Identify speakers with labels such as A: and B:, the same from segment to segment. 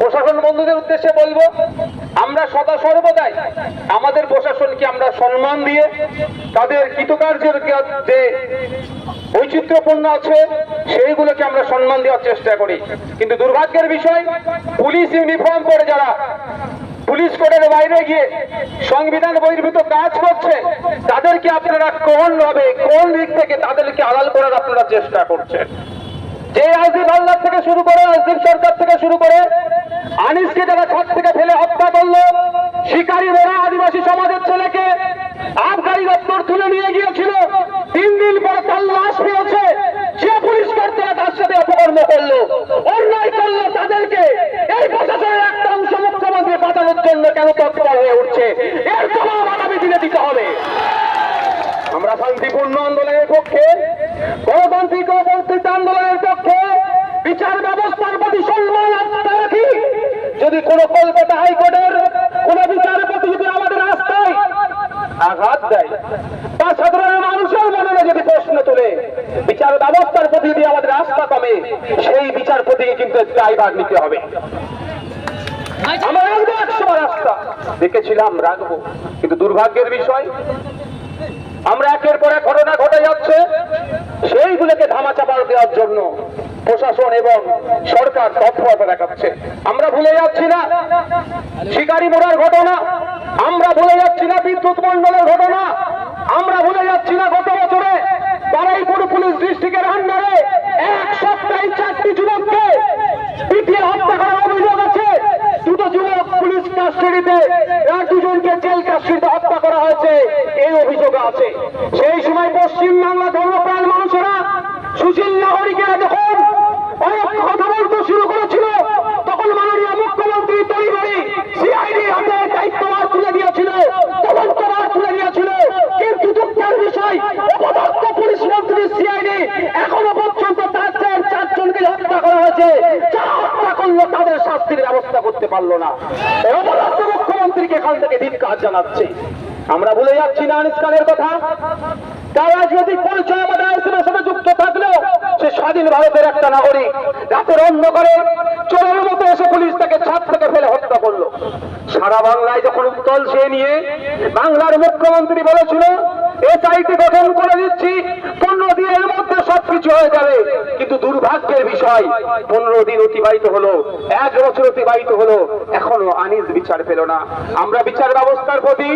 A: প্রশাসন বন্ধুদের উদ্দেশ্যে বলব, আমরা সদা সর্বদাই আমাদের প্রশাসনকে আমরা সম্মান দিয়ে তাদের কৃতকার্যের যে বৈচিত্র্যপূর্ণ আছে, সেইগুলোকে আমরা সম্মান দেওয়ার চেষ্টা করি। কিন্তু দুর্ভাগ্যের বিষয়, পুলিশ ইউনিফর্ম পরে যারা পুলিশ কোর্টের বাইরে গিয়ে সংবিধান বহির্ভূত কাজ করছে, তাদেরকে আপনারা কোন ভাবে, কোন দিক থেকে তাদেরকে আড়াল করার আপনারা চেষ্টা করছেন? যে আজিব আল্লাহ থেকে শুরু করে আজিব সরকার থেকে শুরু করে আনিসকে যারা ছাদ থেকে ফেলে হত্যা করল, শিকারী বেড়া আদিবাসী সমাজের ছেলেকে আবগারি দপ্তর তুলে নিয়ে গিয়েছিল। তিন দিন পরে তার লাশ পেয়েছে যে পুলিশ কর্তারা তার সাথে অপকর্ম করল অন্যায় করল তাদেরকে এই প্রশাসনের একটা অংশ মুখ্যমন্ত্রী বাঁচানোর জন্য কেন তৎপর হয়ে উঠছে এর জবাব আগামী দিনে দিতে হবে আমরা শান্তিপূর্ণ আন্দোলনের পক্ষে গণতান্ত্রিক ও বর্ধিত আন্দোলনের পক্ষে বিচার ব্যবস্থার প্রতি সম্মান আস্থা রাখি যদি কোন কলকাতা হাইকোর্টের কোন বিচারপতি যদি আমাদের রাস্তায় আঘাত দেয় বা সাধারণ মানুষের মনে যদি প্রশ্ন তোলে, বিচার ব্যবস্থার প্রতি যদি আমাদের আস্থা কমে, সেই বিচারপতিকে কিন্তু দায়ভার নিতে হবে। আমরা রাখব একশো রাস্তা, দেখেছিলাম রাখব, কিন্তু দুর্ভাগ্যের বিষয় আমরা একের পর এক ঘটনা ঘটে যাচ্ছে। সেইগুলোকে ধামাচাপা দেওয়ার জন্য প্রশাসন এবং সরকার তৎপরতা দেখাচ্ছে। আমরা ভুলে যাচ্ছি না, শিকারি মোড়ার ঘটনা, আমরা ভুলে যাচ্ছি না বিদ্যুৎ মন্ডলের ঘটনা, আমরা ভুলে যাচ্ছি না গত বছরে বারাইপুর পুলিশ ডিস্ট্রিক্টের আন্ডারে এক সপ্তাহে চারটি যুবককে পিটিয়ে হত্যা করার অভিযোগ আছে দুটো যুবক পুলিশ কাস্টডিতে আর দুজনকে জেল কাস্টডিতে হত্যা করা হয়েছে এই অভিযোগ আছে। সেই সময় পশ্চিম বাংলা ধর্মপ্রাণ মানুষেরা সুশীল নাগরিকেরা যখন অনেক কথা বলতে শুরু করেছিল, তখন মাননীয় মুখ্যমন্ত্রী তৈরি সিআইডি হাতে দায়িত্বভার তুলে দিয়েছিল তদন্তভার তুলে দিয়েছিল। কিন্তু দুঃখের বিষয় অপদস্থ পুলিশ মন্ত্রী সিআইডি এখনও পর্যন্ত তার চার চারজনকে হত্যা করা হয়েছে। হত্যা করল তাদের শাস্তির ব্যবস্থা করতে পারল না। এই অপদস্থ মুখ্যমন্ত্রীকে এখান থেকে ধিক্কার জানাচ্ছে। আমরা ভুলে যাচ্ছি না আনিস খানের কথা। তার রাজনৈতিক পরিচয় আমাদের আইসিমের সাথে যুক্ত থাকলেও সে স্বাধীন ভারতের একটা নাগরিক। রাতের অন্ধকারে চোরের মতো এসে পুলিশ তাকে ছাদ থেকে ফেলে হত্যা করল। সারা বাংলায় যখন উত্তল সে নিয়ে বাংলার মুখ্যমন্ত্রী বলেছিল, এসআইটি গঠন করে দিচ্ছি সবকিছু হয়ে যাবে। কিন্তু দুর্ভাগ্যের বিষয়, পনেরো দিন অতিবাহিত হলো, এক বছর অতিবাহিত হলো, এখনও আনিস বিচার পেল না। আমরা বিচার ব্যবস্থার প্রতি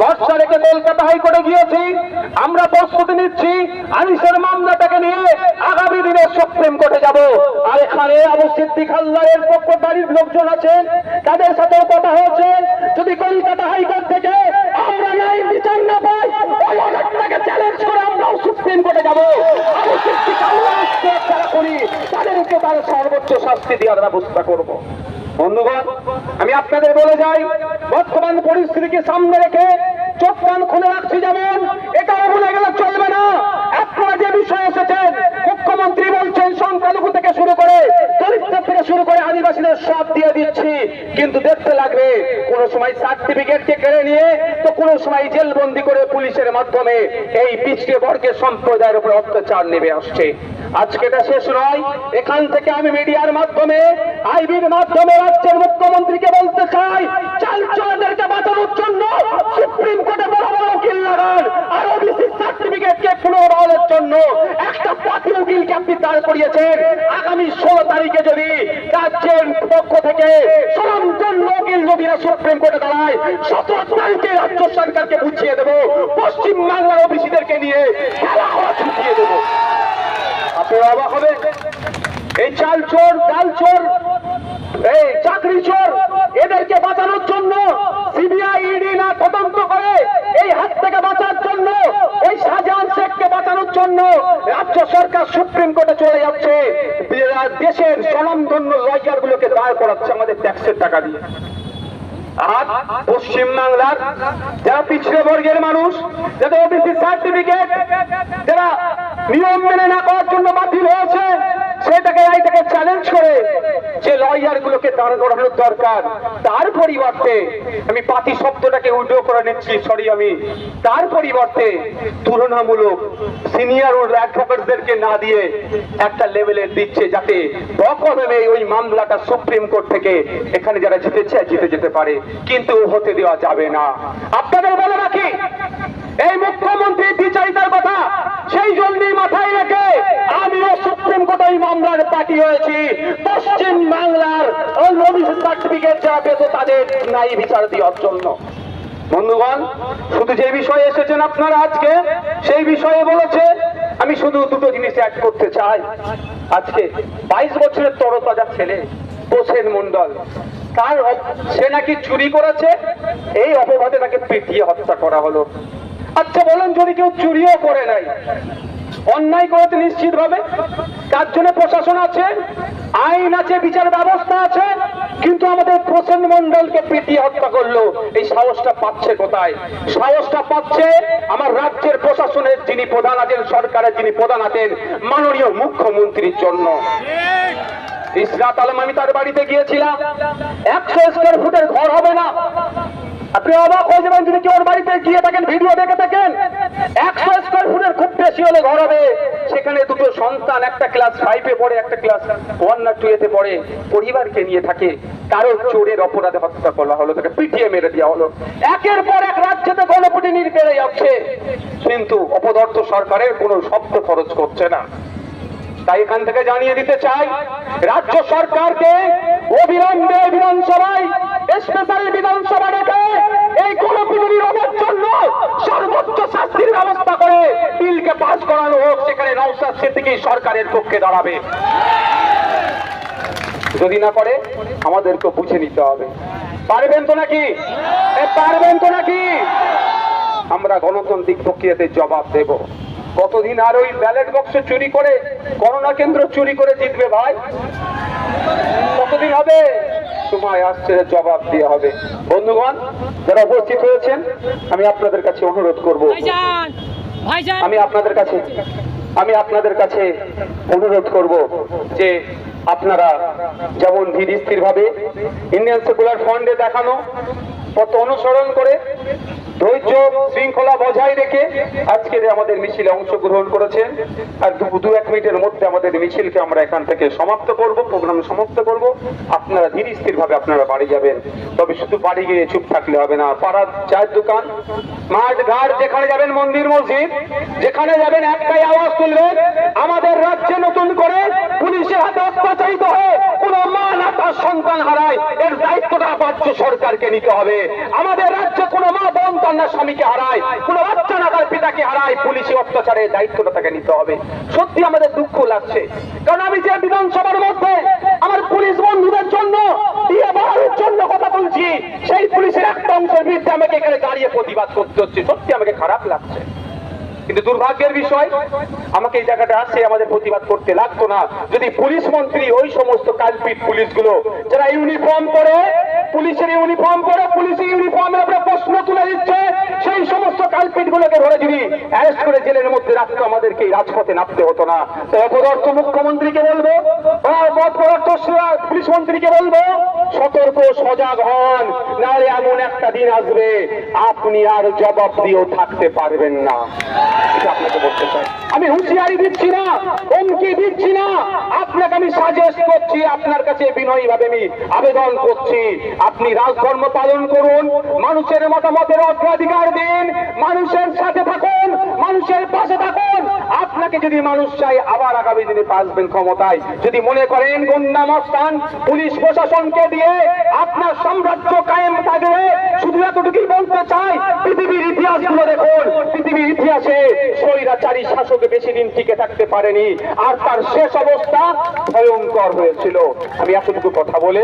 A: ভরসা রেখে কলকাতা হাইকোর্টে গিয়েছি। আমরা প্রস্তুতি নিচ্ছি, আনিসের মামলাটাকে নিয়ে আগামী দিনে সুপ্রিম কোর্টে যাব। আর এখানে আবু সিদ্দিক হাল্লারের পক্ষ বাড়ির লোকজন আছেন, তাদের সাথেও কথা হয়েছে। যদি কলকাতা হাইকোর্ট থেকে আমরা বিচার না পাই ওই অর্ডারটাকে চ্যালেঞ্জ করে আমরাও সুপ্রিম কোর্টে যাব। তাদেরকে তার সর্বোচ্চ শাস্তি দেওয়ার ব্যবস্থা করব। বন্ধুগণ, আমি আপনাদের বলে যাই, বর্তমান পরিস্থিতিকে সামনে রেখে চোখ কান খুলে রাখছি যেমন এটাও ভুলে গেলে চলবে না আপনারা যে বিষয় এসেছেন মুখ্যমন্ত্রী বলছেন সংখ্যালঘু থেকে শুরু করে দরিদ্র থেকে শুরু করে আদিবাসীদের সব দিয়ে দিচ্ছি কিন্তু দেখতে লাগবে কোন সময় সার্টিফিকেটকে কেড়ে নিয়ে সময় জেলবন্দি করে পুলিশের মাধ্যমে এই পিছিয়ে বর্গের সম্প্রদায়ের উপর অত্যাচার নেমে আসছে। আজকে এটা শেষ নয়। এখান থেকে আমি মিডিয়ার মাধ্যমে, আইবির মাধ্যমে রাজ্যের মুখ্যমন্ত্রীকে বলতে চাই, চাল চলাদেরকে বাঁচানোর জন্য সুপ্রিম কোর্টে বড় বড় উকিল লাগান আর ওবিসি সার্টিফিকেটকে পুনর্বহালের জন্য একটা পাতি উকিলকে আপনি দাঁড় করিয়েছেন। আগামী ষোলো তারিখে যদি রাজ্যের পক্ষ থেকে স্বনামধন্য উকিল যদি না সুপ্রিম কোর্টে দাঁড়ায়, সতেরো তারিখে রাজ্য সরকারকে বুঝিয়ে দেবো পশ্চিম বাংলার ওবিসিদেরকে নিয়ে খেলা করা ছুটিয়ে দেবো। গুলোকে দাঁড় করাচ্ছে ট্যাক্সের টাকা দিয়ে। আর পশ্চিম বাংলার যারা পিছিয়ে বর্গের মানুষ, যাদের সার্টিফিকেট, যারা নিয়ম মেনে না করার জন্য বাতিল হয়েছে। সেটাকে, এইটাকে চ্যালেঞ্জ করে যে লয়ার গুলোকে দাঁড় করানোর দরকার। তার পরিবর্তে আমি পাতি শব্দটাকে উল্টো করে নিচ্ছি সরি আমি। তার পরিবর্তে তুলনামূলক সিনিয়র অ্যাডভোকেটদেরকে না দিয়ে একটা লেভেলের দিচ্ছে যাতে রকমে ওই মামলাটা সুপ্রিম কোর্ট থেকে এখানে যারা জিতেছে, জিতে যেতে পারে। কিন্তু হতে দেওয়া যাবে না। আপনাদের বলে রাখি এই মুখ্যমন্ত্রী বিচারিতার কথা? সেই জন্যই মাথায় রেখে আমিও সুপ্রিম কোর্টে এই মামলার পার্টি হয়েছি। পশ্চিম বাংলার সার্টিফিকেট যা পেত তাদের নাই বিচার দেওয়ার জন্য। বন্ধুগণ, শুধু যে বিষয়ে এসেছেন আপনারা আজকে, সেই বিষয়ে বলেছে, আমি শুধু দুটো জিনিস অ্যাড করতে চাই। আজকে বাইশ বছরের তরতাজা ছেলে, হোসেন মন্ডল তার সে নাকি চুরি করেছে? এই অপবাদে তাকে পিটিয়ে হত্যা করা হলো। আচ্ছা বলেন, যদি কেউ চুরিও করে নাই, অন্যায় করেছে নিশ্চিত হবে? তার জন্য প্রশাসন আছে, আইন আছে, বিচার ব্যবস্থা আছে, কিন্তু আমাদের প্রসেন মন্ডলকে পিটিয়ে হত্যা করল। এই সাহসটা পাচ্ছে কোথায়? সাহসটা পাচ্ছে আমার রাজ্যের প্রশাসনের, যিনি প্রধান আছেন, সরকারের যিনি প্রধান আছেন, মাননীয় মুখ্যমন্ত্রীর জন্য। ইসরাত আলম, আমি তার বাড়িতে গিয়েছিলাম। একশো স্কোয়ার ফুটের ঘর হবে না। আপনি অবাক হয়ে যাবেন যদি কেউ বাড়িতে গিয়ে থাকেন ভিডিও দেখে থাকেন একশো স্কোয়ার ফুটের খুব বেশি হলে ঘর হবে। সেখানে দুটো সন্তান, একটা ক্লাস ফাইভে পড়ে, একটা ক্লাস ওয়ান না টু এতে পড়ে। পরিবারকে নিয়ে থাকে। কারও চোরের অপরাধে হত্যা করা হলো, তাকে পিটিয়ে মেরে দেওয়া হলো। একের পর এক রাজ্যতে গণপটি বেড়ে যাচ্ছে। কিন্তু অপদর্থ সরকারের কোনো শব্দ খরচ করছে না। তাই এখান থেকে জানিয়ে দিতে চাই, রাজ্য সরকারকে অবিলম্বে বিধানসভায় স্পেশাল বিধানসভা ডেকে এই গণপিটুনি রোধের জন্য সর্বোচ্চ শাস্তির ব্যবস্থা করে বিলকে পাস করানো হোক, সেখানে নৌসাদ সিদ্দিকী সরকারের পক্ষে দাঁড়াবে। যদি না করে আমাদেরকে বুঝে নিতে হবে। পারবেন তো নাকি? পারবেন তো নাকি? আমরা গণতান্ত্রিক প্রক্রিয়াতে জবাব দেব। কতদিন আর ওই ব্যালট বক্স চুরি করে করোনা কেন্দ্র চুরি করে জিতবে ভাই? কতদিন হবে? সময় আসছে জবাব দিয়ে হবে। বন্ধুগণ যারা উপস্থিত হয়েছেন আমি আপনাদের কাছে অনুরোধ করব। আমি আপনাদের কাছে আমি আপনাদের কাছে অনুরোধ করব যে আপনারা যেমন ধীর স্থির ভাবে ইন্ডিয়ান সেকুলার ফ্রন্টে দেখানো পথ অনুসরণ করে ধৈর্য, শৃঙ্খলা বজায় রেখে আজকের আমাদের মিছিলে অংশগ্রহণ করেছেন। আর দু এক মিনিটের মধ্যে আমাদের মিছিলকে আমরা এখান থেকে সমাপ্ত করব, প্রোগ্রাম সমাপ্ত করব। আপনারা ধীর স্থির ভাবে আপনারা বাড়ি যাবেন। তবে শুধু বাড়ি গিয়ে চুপ থাকলে হবে না, পাড়ার চায়ের দোকান, মাঠ, ঘাট, যেখানে যাবেন মন্দির, মসজিদ, যেখানে যাবেন একটাই আওয়াজ তুলবেন, আমাদের রাজ্যে নতুন করে পুলিশের হাতে অত্যাচারিত হয়ে কোন মা না তার সন্তান হারায়, এর দায়িত্বটা রাজ্য সরকারকে নিতে হবে। আমাদের রাজ্যে কোনো মা বোন তার না স্বামীকে হারায়, কোনো বাচ্চা না তার পিতাকে হারায় পুলিশি অত্যাচারের দায়িত্বটা তাকে নিতে হবে। সত্যি আমাদের দুঃখ লাগছে। কারণ আমি যে বিধানসভার মধ্যে আমার পুলিশ বন্ধুদের জন্য দিয়ে বাড়ানোর জন্য কথা বলছি, সেই পুলিশের একটা অংশের বিরুদ্ধে আমাকে এখানে দাঁড়িয়ে প্রতিবাদ করতে হচ্ছে। সত্যি আমাকে খারাপ লাগছে। কিন্তু দুর্ভাগ্যের বিষয়, আমাকে এই জায়গাটা আসে, আমাদের প্রতিবাদ করতে লাগতো না। যদি পুলিশ মন্ত্রী ওই সমস্ত কাজপীঠ পুলিশগুলো যারা ইউনিফর্ম পরে, পুলিশের ইউনিফর্ম পরে, পুলিশের ইউনিফর্মের উপরে প্রশ্ন তুলে দিচ্ছে সেই সমস্ত কালপিট গুলোকে ধরে যদি অ্যারেস্ট করে জেলের মধ্যে রাখতো আমাদেরকে রাজপথে নামতে হতো না। অপদার্থ মুখ্যমন্ত্রীকে বলব অপদার্থ পুলিশ মন্ত্রীকে বলব, সতর্ক, সজাগ হন, নাহলে এমন একটা দিন আসবে, আপনি আর জবাব দিয়েও থাকতে পারবেন না। আপনাকে বলতে চাই। আমি হুঁশিয়ারি দিচ্ছি না, হুমকি দিচ্ছি না, আপনাকে আমি সাজেস্ট করছি, আপনার কাছে বিনয়ী ভাবে আমি আবেদন করছি। আপনি রাজধর্ম পালন করুন, মানুষের মতামতের অগ্রাধিকার দিন। মানুষের সাথে থাকুন, মানুষের পাশে থাকুন। আপনাকে যদি মানুষ চাই আবার আগামী দিনে আসবেন ক্ষমতায়। যদি মনে করেন গুন্ডামস্তান পুলিশ প্রশাসনকে দিয়ে আপনার সাম্রাজ্য কায়েম থাকবে, শুধু এতটুকুই বলতে চাই, পৃথিবীর ইতিহাসগুলো দেখুন। পৃথিবীর ইতিহাসে স্বৈরাচারী শাসক বেশি দিন টিকে থাকতে পারেনি, আর তার শেষ অবস্থা ভয়ঙ্কর হয়েছিল। আমি এতটুকু কথা বলে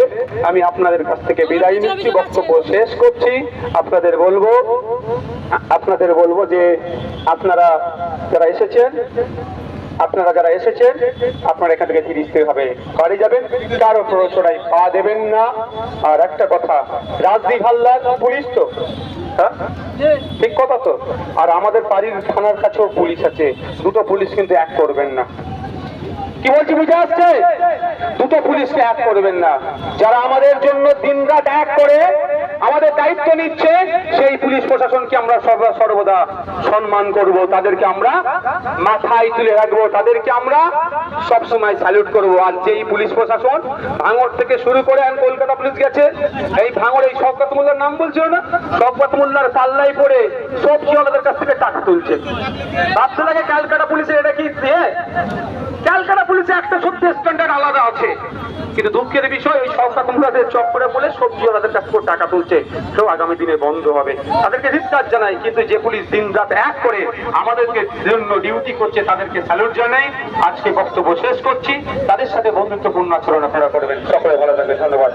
A: আমি আপনাদের কাছ থেকে বিদায় নিচ্ছি, বক্তব্য শেষ করছি। আপনাদের বলব আপনাদের বলব যে আপনারা যারা এসেছেন, আপনারা যারা এসেছেন, আপনারা এখান থেকে ধীরে স্থির ভাবে বাড়ি যাবেন, কারও প্ররোচনায় পা দেবেন না। আর একটা কথা, রাজদীপ হাল্লার পুলিশ তো? হ্যাঁ? ঠিক কথা তো। আর আমাদের বাড়ির থানার কাছেও পুলিশ আছে। দুটো পুলিশ কিন্তু এক করবেন না। কি বলছি, বুঝে আসছে দুটো পুলিশকে এক করবেন না। যারা আমাদের জন্য দিনরাত এক করে, আমাদের দায়িত্ব নিচ্ছে, সেই পুলিশ প্রশাসনকে আমরা সর্বদা সম্মান করব। তাদেরকে আমরা মাথায় তুলে রাখব। তাদেরকে আমরা সব সময় স্যালুট করব। আর যেই পুলিশ প্রশাসন ভাঙড় থেকে শুরু করে এখন কলকাতা পুলিশ গেছে, এই ভাঙড় এই শওকত মোল্লার নাম বলছিল না? শওকত মোল্লার পাল্লাই পড়ে সবজি ওনাদের কাছ থেকে টাকা তুলছে। ভাবতে লাগে ক্যালকাটা পুলিশের এটা কি এ? ক্যালকাটা পুলিশে একটা সত্যি স্ট্যান্ডার্ড আলাদা আছে। কিন্তু দুঃখের বিষয়, ওই সরকার তোমরাদের চক্করে বলে সবজি ওনাদের কাছ থেকে টাকা তুলছে। সেও আগামী দিনে বন্ধ হবে। তাদেরকে ধিক্কার জানাই, কিন্তু যে পুলিশ দিন রাত এক করে আমাদেরকে জন্য ডিউটি করছে, তাদেরকে স্যালুট জানাই। আজকে বক্তব্য শেষ করছি। তাদের সাথে বন্ধুত্বপূর্ণ আচরণ আপনারা করবেন। সকলে ভালো থাকবেন। ধন্যবাদ।